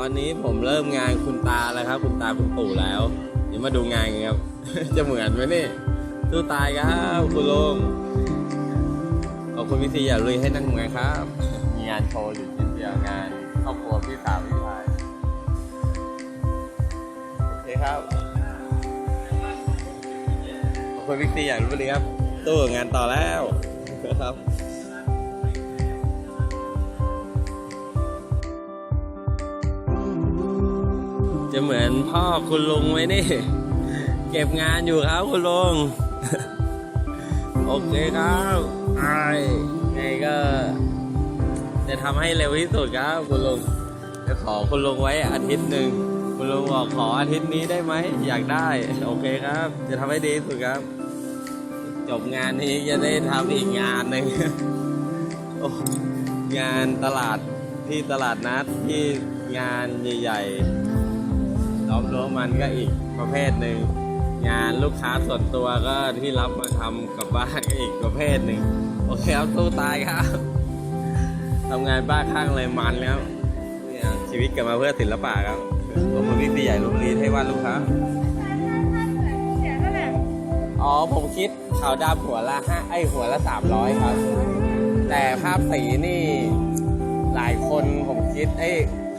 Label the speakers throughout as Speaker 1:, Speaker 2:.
Speaker 1: ตอนนี้ผมเริ่มงานคุณตาแล้วครับ คุณตาคุณปู่แล้ว เดี๋ยวมาดูงานกันครับ จะเหมือนไหมนี่สู้ตายครับคุณลุงขอบคุณพิธีอย่าลุยให้นั่งทำงานครับ มีงานโชว์อยู่ชิ้นเดียวงานครอบครัวพี่สาวพี่ชายโอเคครับขอบคุณพิธีอย่าลุยครับตู้งานต่อแล้วครับ จะเหมือนพ่อคุณลุงไหมนี่ เก็บงานอยู่ครับคุณลุง โอเคครับไอ้ไงก็ จะทำให้เร็วที่สุดครับ คุณลุง จะขอคุณลุงไว้อาทิตย์หนึ่ง คุณลุงบอกขออาทิตย์นี้ได้ไหม อยากได้ โอเคครับ จะทำให้ดีที่สุดครับ จบงานนี้จะได้ทำอีกงานหนึ่งงานตลาดที่ตลาดนัดที่งานใหญ่ ๆ ล้อมรั้วมันก็อีกประเภทหนึ่ง งานลูกค้าส่วนตัวก็ที่รับมาทำกับบ้านก็อีกประเภทหนึ่ง โอเคครับสู้ตายครับทำงานบ้านข้างเลยมันแล้วเนี่ยชีวิตเกิดมาเพื่อศิลปะครับผมเป็นพี่ใหญ่ลุงรีให้วาดลูกค้าอ๋อผมคิดขาวดำหัวละห้าไอหัวละสามร้อยครับ แต่ภาพสีนี่หลายคนผมคิดเอ้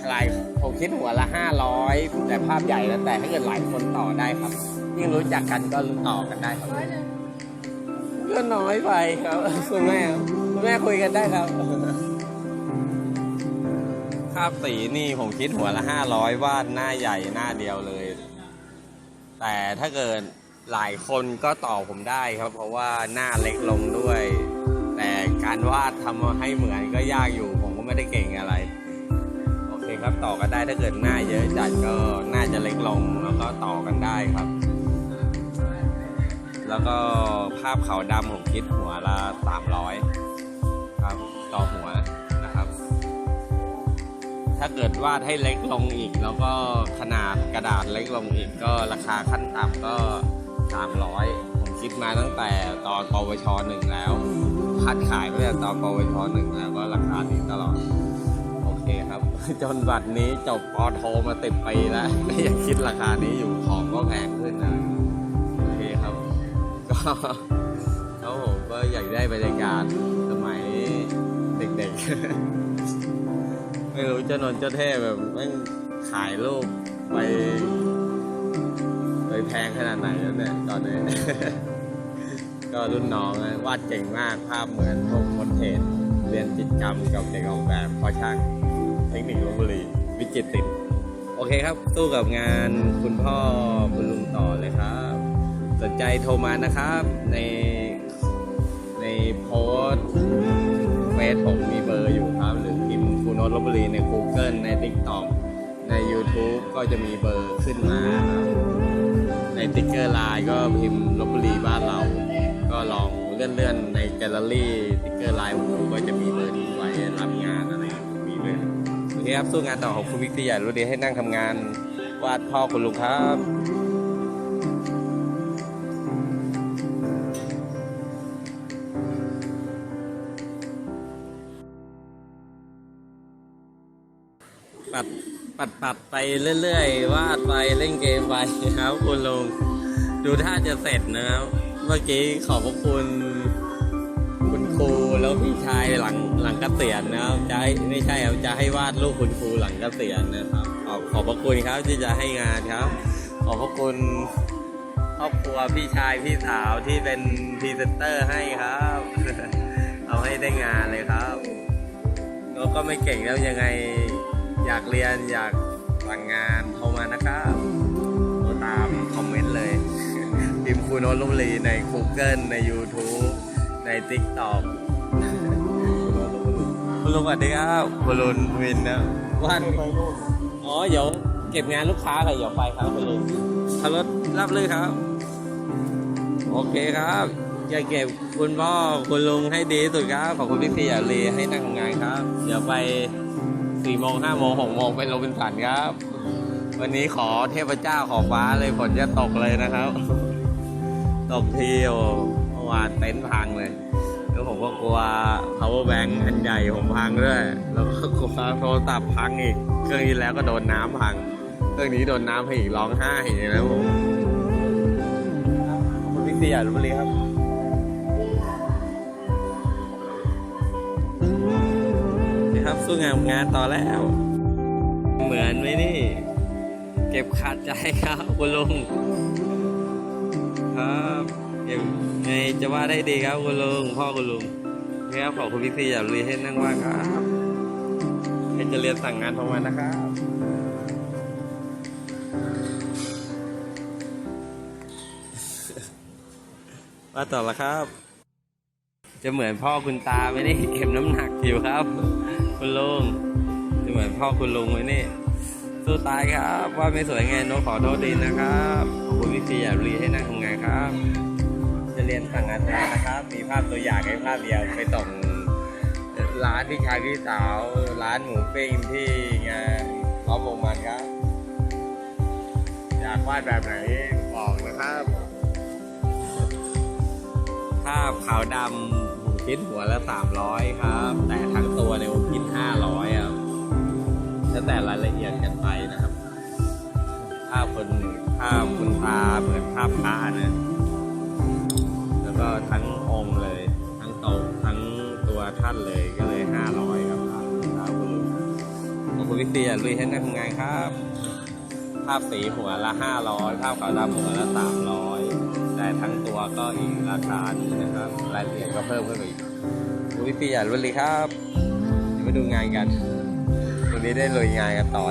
Speaker 1: หลาย ผมคิดหัวละห้าร้อยแต่ภาพใหญ่แล้วแต่ถ้าเกิดหลายคนต่อได้ครับยิ่งรู้จักกันก็ต่อกันได้ครับก็น้อยไปครับคุณแม่คุณแม่คุยกันได้ครับ ภาพสีนี่ผมคิดหัวละห้าร้อยวาดหน้าใหญ่หน้าเดียวเลย แต่ถ้าเกิดหลายคนก็ต่อผมได้ครับ เพราะว่าหน้าเล็กลงด้วย แต่การวาดทำให้เหมือนก็ยากอยู่ ผมก็ไม่ได้เก่งอะไร ครับต่อกันได้ถ้าเกิดหน้าเยอะจัดก็น่าจะเล็กลงแล้วก็ต่อกันได้ครับ แล้วก็ภาพขาวดำผมคิดหัวละสามร้อยครับต่อหัวนะครับ ถ้าเกิดวาดให้เล็กลงอีก แล้วก็ขนาดกระดาษเล็กลงอีกก็ราคาขั้นต่ำก็300ผมคิดมาตั้งแต่ตอนปวชหนึ่งแล้วคัดขายตั้งแต่ตอนปวชหนึ่งแล้วก็ราคานี้ตลอด เคครับ จนบัดนี้จบปอโทมาติดปีแล้วก็ยังคิดราคานี้อยู่ของก็แพงขึ้นนะโอเคครับ ก็แล้วผมก็อยากได้บรรยากาศสมัยเด็กๆ ไม่รู้จ้านนจ้าเท่แบบแม่งขายรูปไปไปแพงขนาดไหนแล้วเนี่ยตอนนี้ ก็รุ่นน้องวาดเก่งมากภาพเหมือนพวกมดเทนเรียนจิตกรรมกับเด็กออกแบบพอช่าง เทคนิคลบบุรีวิจิตรศิลป์โอเคครับสู้กับงานคุณพ่อคุณลุงต่อเลยครับ สนใจโทรมานะครับ ในในโพสเฟซผมมีเบอร์อยู่ครับ หรือพิมพ์คุณโนตลบบุรีใน Google ใน TikTok ใน YouTube ก็จะมีเบอร์ขึ้นมาครับ ในติ๊กเกอร์ไลน์ก็พิมพ์ลบบุรีบ้านเรา ก็ลองเลื่อนๆในแกลเลอรี่ติ๊กเกอร์ไลน์ผมก็จะมีเบอร์นี้ไว้รับ โอเครับสู้งานต่อของคุณวิทยารู้ดีให้นั่งทำงานวาดพ่อคุณลุงครับปัดปัดปัดไปเรื่อยๆวาดไปเล่นเกมไปครับคุณลุงดูท่าจะเสร็จนะครับ เมื่อกี้ขอบพระคุณ ครูแล้วพี่ชายหลังหลังกเกษียณนะครับจะให้ไม่ใช่ครับจะให้วาดรูปคุณครูหลังกเกษียณนะครับขอบขอบพระคุณครับที่จะให้งานครับ ขอบพระคุณครอบครัวพี่ชายพี่สาวที่เป็นพรีเซนเตอร์ให้ครับ เอาให้ได้งานเลยครับแล้วก็ไม่เก่งแล้วยังไงอยากเรียนอยากสั่งงานโทรมานะครับตามคอมเมนต์เลยพิมพ์คุณโนลุมลีใน Google ใน YouTube ใน TikTok คุณลุงสวัสดีครับคุณลุงวินนะวันอ๋อเดี๋ยวเก็บงานลูกค้ากันเดี๋ยวไปครับคุณลุงขับรถรับเลยครับ โอเคครับอย่าเก็บคุณพ่อคุณลุงให้ดีที่สุดครับขอบคุณพี่พี่อาลีให้นั่งทำงานครับ เดี๋ยวไปสี่โมงห้าโมงหกโมงไปโรบินสันครับ วันนี้ขอเทพเจ้าขอฟ้าเลยฝนจะตกเลยนะครับ ตกทีโอเมื่อ วานเต็นท์พังเลยเดี๋ยวผมก็กลัว power bank อันใหญ่ผมพังด้วย แล้วก็กลัวโทรศัพท์พังอีก เครื่องที่แล้วก็โดนน้ำพัง เครื่องนี้โดนน้ำไปอีกร้องไห้เลยนะผมขอบคุณพี่เสียรุบุรีครับนี่ครับสู้งานงานต่อแล้ว เหมือนไหมนี่ เก็บขาดใจครับคุณลุงครับ เก็บไงจะว่าได้ดีครับคุณลุงพ่อคุณลุงนี่ครับขอบคุณพี่ซีอย่ารีให้นั่งว่าครับให้จะเรียนสั่งงานโทรมานะครับว่าต่อละครับ จะเหมือนพ่อคุณตาไหมนี่เก็บน้ำหนักอยู่ครับ คุณลุงจะเหมือนพ่อคุณลุงไหมนี่สู้ตายครับ ว่าไม่สวยไงโนตขอโทษดีนะครับขอบคุณพี่ซีอย่ารีให้นั่งทำงานครับ จะเรียนสั่งงานทำนะครับ มีภาพตัวอย่างให้ภาพเดียวไปส่งร้านพี่ชายพี่สาว ร้านหมูปิ้งที่งานรอบวงมันครับ อยากวาดแบบไหนบอกนะครับ ภาพขาวดำผมคิดหัวละสามร้อยครับ แต่ทั้งตัวเนี่ยผมคิดห้าร้อยครับแล้วแต่รายละเอียดกันไปนะครับ ภาพคนภาพคุณตาเหมือนภาพพระนะ ก็ทั้งองค์เลย ทั้งโตทั้งตัวท่านเลยก็เลยห้าร้อยครับครับคุณลุงขอบคุณพี่เตียลุยให้นักทำงานครับ ภาพสีหัวละห้าร้อยภาพขาวดำหัวละสามร้อยแต่ทั้งตัวก็อีกราคาหนึงนะครับรายละเอียดก็เพิ่มขึ้นไปอีกคุณพี่เตียลุยครับเดี๋ยวมาดูงานกันวันนี้ได้ลุยงานกันต่อ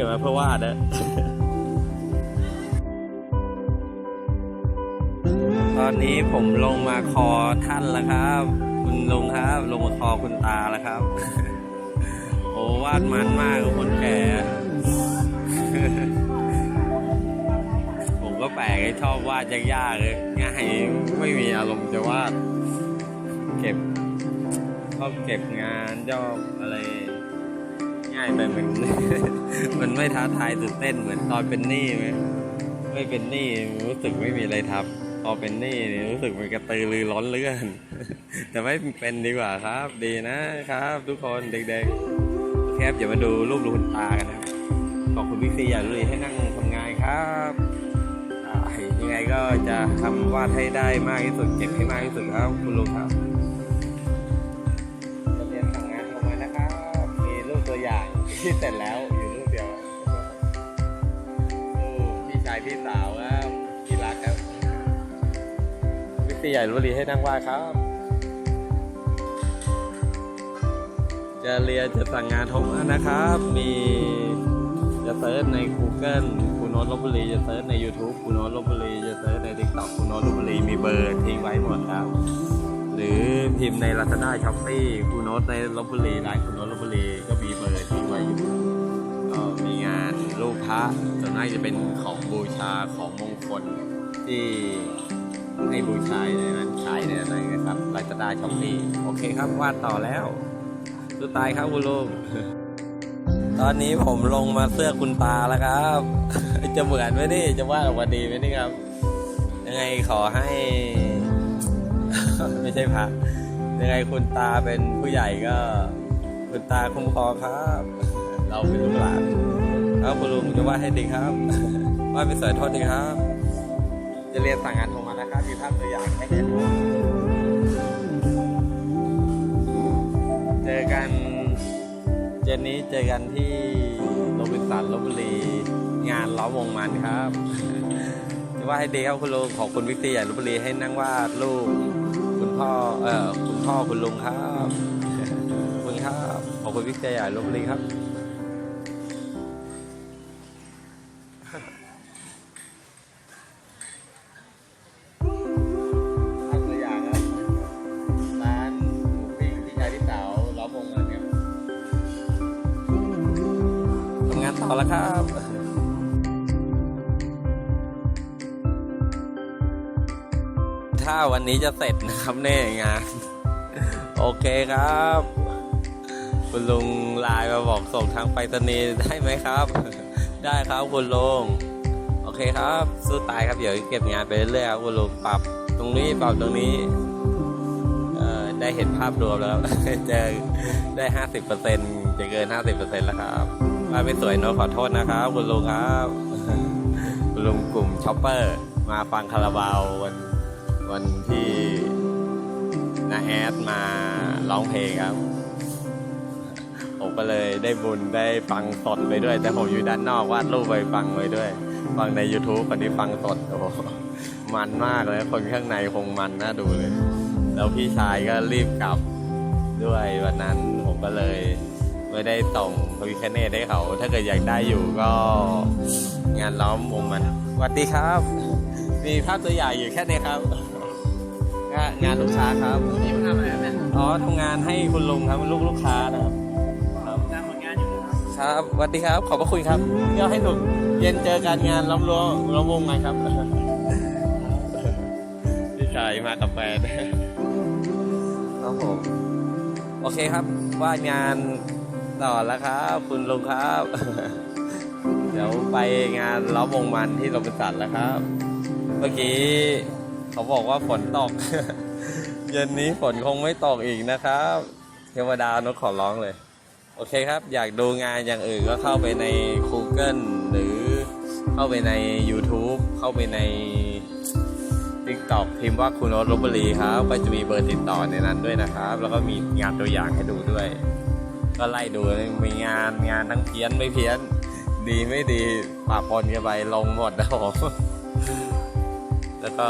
Speaker 1: กิดมาเพื่อวาดนะตอนนี้ผมลงมาคอท่านแล้วครับ คุณลุงครับ ลงมาคอคุณตาแล้วครับ โอ้วาดมันมากคนแก่ผมก็แปลกไอ้ชอบวาดยากๆเลยง่ายไม่มีอารมณ์จะวาด เก็บชอบเก็บงานชอบอะไร ง่ายไปเหมือนมันไม่ท้าทายตื่นเต้นเหมือนตอนเป็นหนี้ไหมไม่เป็นหนี้รู้สึกไม่มีอะไรทำพอเป็นหนี้นี่รู้สึกมันกระตือรือร้อนเลื่อน แต่ไม่เป็นดีกว่าครับ ดีนะครับ ทุกคนเด็กๆแคบอย่ามาดูรูปลุงตากันนะครับขอบคุณพี่ซีอย่าลุยให้นั่งทำงานครับยังไงก็จะทำวาดให้ได้มากที่สุดเก็บให้มากที่สุดครับคุณลุงครับ อย่างที่เสร็จแล้วอยู่รูปเดียวรูพี่ชายพี่สาวครับพี่รักครับวิทยาใหญ่รุรีให้นั่งว่าดครับ จะเรียนจะสั่งงานทรมานะครับ มีจะเซิร์ชใน Google คุณโน้ตลบบุรีจะเซิร์ชใน YouTube คุณโน้ตลบบุรีจะเซิร์ชใน TikTok คุณโน้ตลบบุรีมีเบอร์ทิ้งไว้หมดครับ หรือพิมพ์ใน Lazada s h o p e e คูโนตในลบบุรีร้าน รูปพระส่วนมากจะเป็นของบูชาของมงคลที่ให้บูชาในนั้นขายในนั้นนะครับ Lazada s h o p e e โอเคครับวาดต่อแล้วสุดตายครับคุณลุงตอนนี้ผมลงมาเสื้อคุณตาแล้วครับ จะเหมือนไหมนี่จะวาดออกมาดีไหมนี่ครับ ยังไงขอให้ ไม่ใช่พระยังไงคุณตาเป็นผู้ใหญ่ก็ คุณตาคุ้มครองครับ เราเป็นลูกหลาน ครับคุณลุงจะวาดให้ดีครับวาดเป็นสวยทษดีครับ จะเรียนสั่งงานโทรมานะครับมีภาพตัวอย่างให้เห็นเจอกันเจนนี้เจอกันที่โรบินสันลบบุรีงานล้อมวงมันครับ จะว่าให้ดีครับคุณลุงขอบคุณวิกตีใหญ่ลบบุรีให้นั่งวาดรูปคุณพ่อเอ่อคุณพ่อคุณลุงครับขอบคุณครับขอบคุณวิกตีใหญ่ลบบุรีครับ นนี้จะเสร็จนะครับแน่งาน โอเคครับ คุณลุงไลน์มาบอกส่งทางไปรษณีย์ได้ไหมครับ ได้ครับคุณลุงโอเคครับ สู้ตายครับเดี๋ยวเก็บงานไปเรื่อยๆครับคุณลุงปรับ ตรงนี้ปรับตรงนี้เอ่อได้เห็นภาพรวมแล้วจะได้ห้าสิบเปอร์เซ็นจะเกินห้าสิบเปอร์เซ็นแล้วครับว่าไม่สวยเนอะขอโทษนะครับ คุณลุงครับ คุณลุงกลุ่มช็อปเปอร์ มาฟังคาราบาววัน วันที่นาแอดมาร้องเพลงครับ ผมก็เลยได้บุญได้ฟังสดไปด้วย แต่ผมอยู่ด้านนอกวาดรูปไปฟังไปด้วย ฟังใน YouTube คนนี้ฟังสดโอ้มันมากเลย คนข้างในคงมันน่าดูเลย แล้วพี่ชายก็รีบกลับด้วยวันนั้นผมก็เลยไม่ได้ส่งพวิคเนตให้เขา ถ้าเกิดอยากได้อยู่ก็งานล้อมวงมันสวัสดีครับ มีภาพตัวอย่างอยู่แค่นี้ครับ งานลูกค้าครับ
Speaker 2: นี่มันทำอะไรเนี่ย
Speaker 1: อ๋อทำงานให้คุณลุงครับลูกลูกค้านะครับ
Speaker 2: ทำผลงานอยู่นะครับ
Speaker 1: ครับสวัสดีครับ ขอบพระคุณครับเดี๋ยวให้หนุกเย็นเจอกันงานล้อมรั้วล้อมวงไงครับพี่ชายมากับแฟนครับผมโอเคครับ ว่างานต่อแล้วครับ คุณลุงครับ เดี๋ยวไปงานล้อมวงมันที่โรบินสันแล้วครับ เมื่อกี้ เขาบอกว่าฝนตก เย็นนี้ฝนคงไม่ตกอีกนะครับ เทวดานกขอร้องเลย โอเคครับ อยากดูงานอย่างอื่นก็เข้าไปใน Google หรือเข้าไปใน YouTube เข้าไปใน TikTok พิมพ์ว่าคุณโอ๊ตลบบุรีครับ ก็จะมีเบอร์ติดต่อในนั้นด้วยนะครับ แล้วก็มีงานตัวอย่างให้ดูด้วย ก็ไล่ดูมีงานงานทั้งเพี้ยนไม่เพี้ยน ดีไม่ดีปะปนกันไปลงหมดนะผม แล้วก็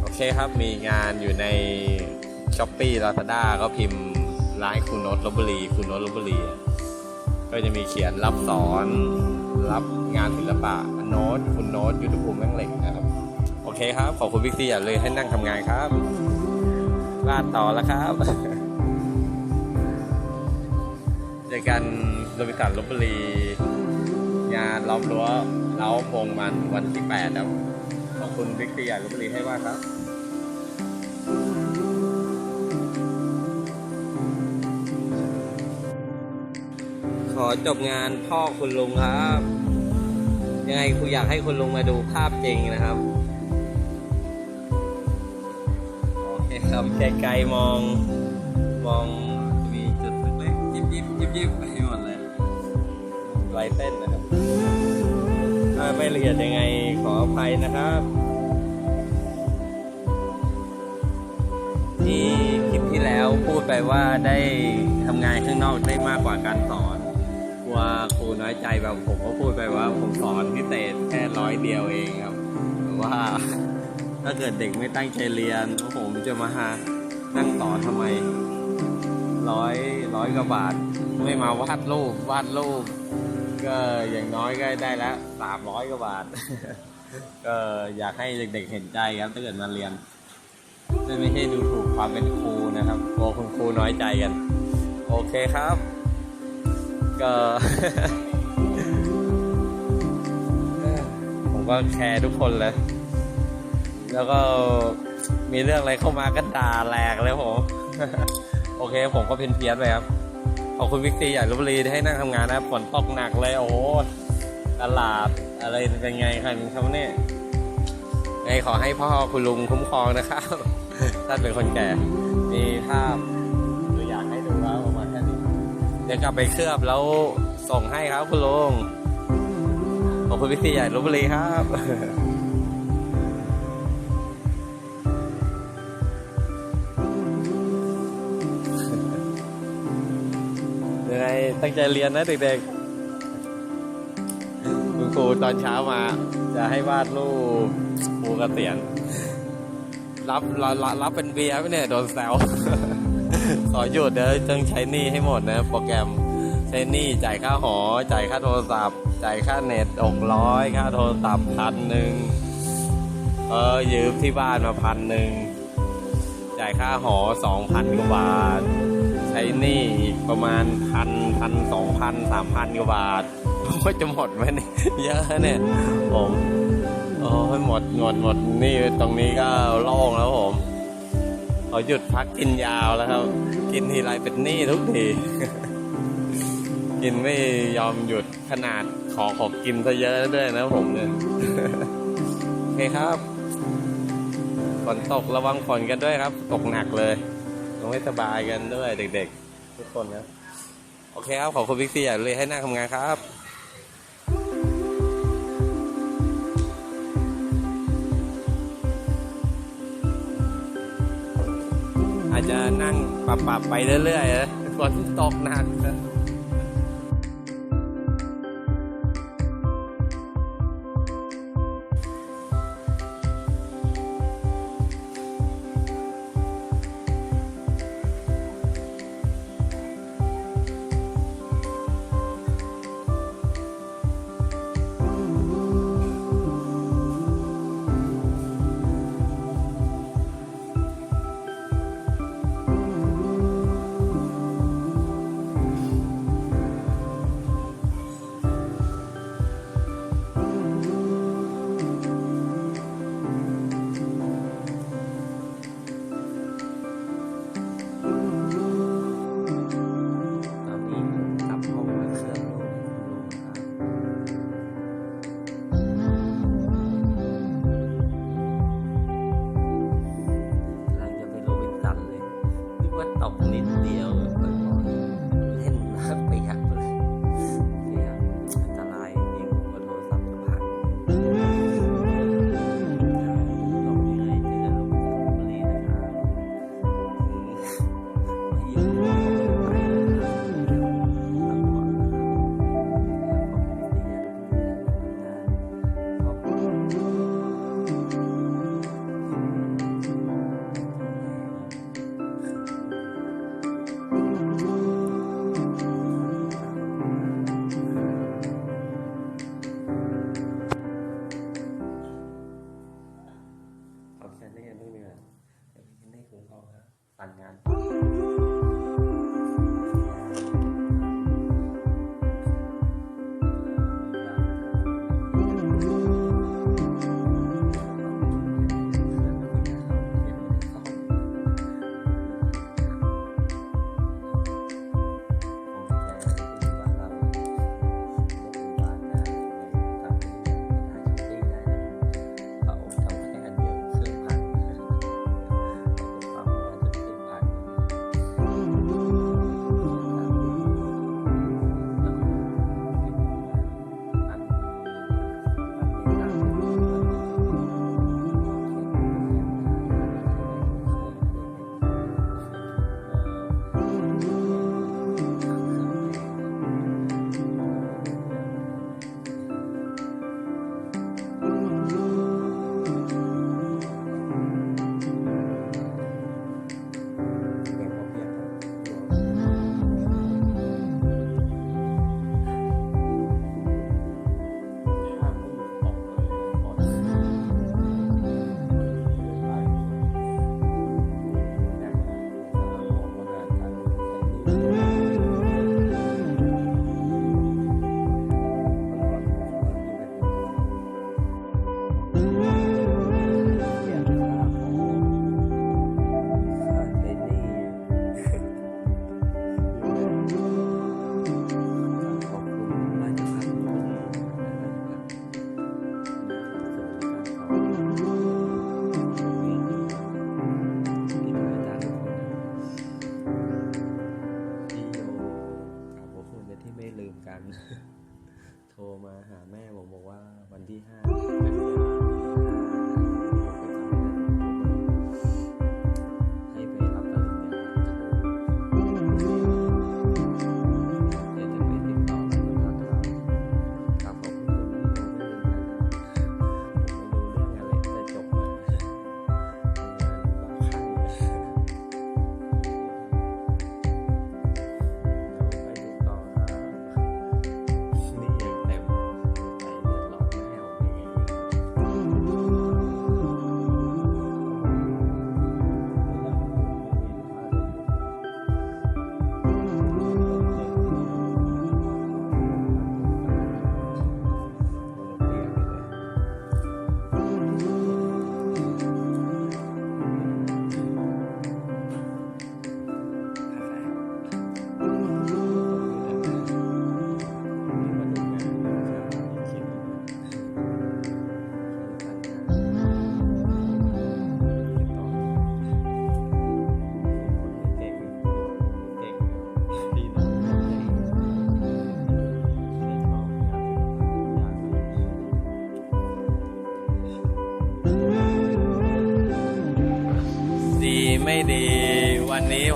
Speaker 1: โอเคครับมีงานอยู่ใน s h อ p e e Lazada ก็พิมพ์ร้านคุณโนตลบบุรีคุณโนตลบบุรีก็จะมีเขียนรับสอนรับงานศิลปะโน้ตคุณโน้ตยุทธภูมิแม่งเหล็กนะครับ โอเคครับ ขอบคุณบิ๊กซีอย่าเลยให้นั่งทำงานครับลาดต่อแล้วครับเจอกันโรบิสันลบบุรี งานล้อมรั้วเล้าพงมันวันที่แปดครับ คุณบิ๊กซียาลบุรีให้ว่าครับขอจบงานพ่อคุณลุงครับ ยังไงคุณอยากให้คุณลุงมาดูภาพจริงนะครับ โอเคครับไกลๆมอง มองมีจุดเล็กๆยิบยิบยิบยิบไปหมดเลยไลายเต้นนะครับ ถ้าไม่ละเอียดยังไงขออภัยนะครับ ไปว่าได้ทำงานข้างนอกได้มากกว่าการสอน กลัวครูน้อยใจแบบผมก็พูดไปว่า ผมสอนพิเศษแค่ร้อยเดียวเองครับว่าถ้าเกิดเด็กไม่ตั้งใจเรียนผมจะมาหานั่งต่อทำไมร้อยร้อยกว่าบาท ไม่มาวาดรูปวาดรูปก็อย่างน้อยก็ได้แล้วสามร้อยกว่าบาทก็อยากให้เด็กๆเห็นใจครับถ้าเกิดมาเรียน ไม่ใช่ดูถูกความเป็นครูนะครับกลัวคุณครูน้อยใจกัน โอเคครับ ก็ผมก็แคร์ทุกคนเลยแล้วก็มีเรื่องอะไรเข้ามาก็ด่าแหลกเลยผม โอเค ผมก็เพี้ยนเพี้ยนๆไปครับ ขอบคุณวิกซีใหญ่ลพบุรีที่ให้นั่งทำงานนะฝนตกหนักเลย โอ้โหตลาดอะไรเป็นไงครับครับเนี่ยไงขอให้พ่อคุณลุงคุ้มครองนะครับ ท่านเป็นคนแก่ มีภาพตัวอย่างให้ดูแล้วประมาณแค่นี้ เดี๋ยวกลับไปเคลือบแล้วส่งให้ครับคุณลุงขอบคุณพี่ใหญ่ลบบุรีครับยังไงตั้งใจเรียนนะเด็กๆ คุณครูตอนเช้ามา จะให้วาดรูปครูเกษียณ รับรับรับเป็นเบียร์ไหมเนี่ยโดนแซวขอหยุดเดี๋ยวต้องใช้หนี้ให้หมดนะ โปรแกรมใช้หนี้จ่ายค่าหอ จ่ายค่าโทรศัพท์ จ่ายค่าเน็ตหกร้อยค่าโทรศัพท์พันหนึ่งเออยืมที่บ้านมาพันหนึ่งจ่ายค่าหอสองพันกว่าบาท ใช้หนี้อีกประมาณพันพันสองพันสามพันกว่าบาทว่จะหมดไหมเนี่ยเยอะเนี่ยผมโอ้ยหมดหมดหมด นี่ตรงนี้ก็โล่งแล้วผมเขาหยุดพักกินยาวแล้วครับ กินทีไรเป็นหนี้ทุกที กินไม่ยอมหยุดขนาดขอขอกินซะเยอะด้วยนะผมเนี่ยโอเคครับฝนตกระวังฝนกันด้วยครับ ตกหนักเลยต้องให้สบายกันด้วยเด็กๆ ทุกคนนะ โอเคครับ ขอบคุณพิกซี่ใหญ่เลยให้หน้าทำงานครับ จะนั่งปรับๆไปเรื่อยๆนะฝนตกหนัก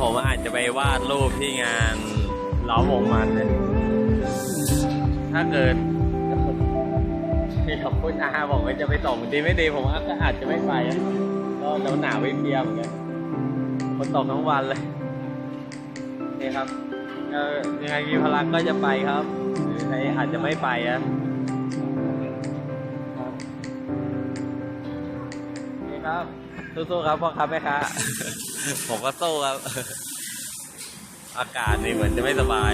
Speaker 1: ผมอาจจะไปวาดรูปที่งานล้อมวงมันเลยถ้าเกิดที่ขอบคุณอาบอกว่าจะไปส่งดีไม่ดีผมก็อาจจะไม่ไปอะก็หนาวหนาวไม่เพียเหมือนกันฝนตกทั้งวันเลยนี่ครับยังไงมีพลังก็จะไปครับหรือใครอาจจะไม่ไปอะนี่ครับสู้ๆครับพ่อครับแม่ค้า ผมก็สู้ครับ อากาศนี่เหมือนจะไม่สบาย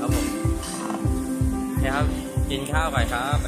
Speaker 1: ครับผมนี่ครับ กินข้าวก่อนครับ